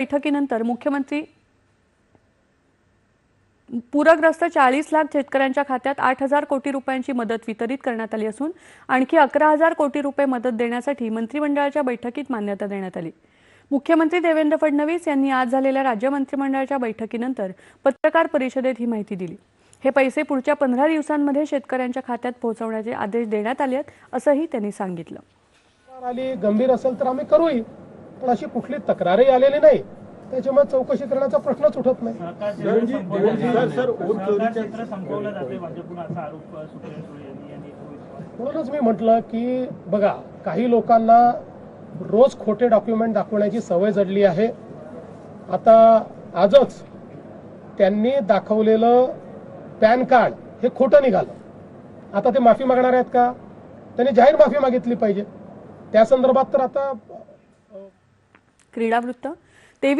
बैठकीनंतर मुख्यमंत्री पूरग्रस्त चाळीस लाख शेतकऱ्यांच्या खात्यात आठ हजार कोटी रुपयांची मदत वितरित करण्यात आली असून आणखी अकरा हजार कोटी रुपये मदत देण्यासाठी मंत्रिमंडळाच्या बैठकीत मान्यता देण्यात आली. मुख्यमंत्री देवेंद्र फडणवीस यांनी आज झालेल्या राज्य मंत्रिमंडळाच्या बैठकीनंतर पत्रकार परिषदेत ही माहिती दिली. हे पैसे पुढच्या पंधरा दिवसांमध्ये शेतकऱ्यांच्या खात्यात पोहोचवण्याचे आदेश देण्यात आले आहेत असंही त्यांनी सांगितलं. तक्रार गंभीर असेल तर आम्ही करूही. पण अशी कुठली तक्रारही आलेली नाही. त्याच्यामुळे चौकशी करण्याचा प्रश्नच उठत नाही. म्हणूनच मी म्हटलं की बघा काही लोकांना रोज खोटे डॉक्युमेंट दाखवण्याची सवय जडली आहे. आता आजच त्यांनी दाखवलेलं पॅन कार्ड हे खोटं निघालं. आता ते माफी मागणार आहेत का? त्यांनी जाहीर माफी मागितली पाहिजे. त्या संदर्भात तर आता क्रीडावृत्त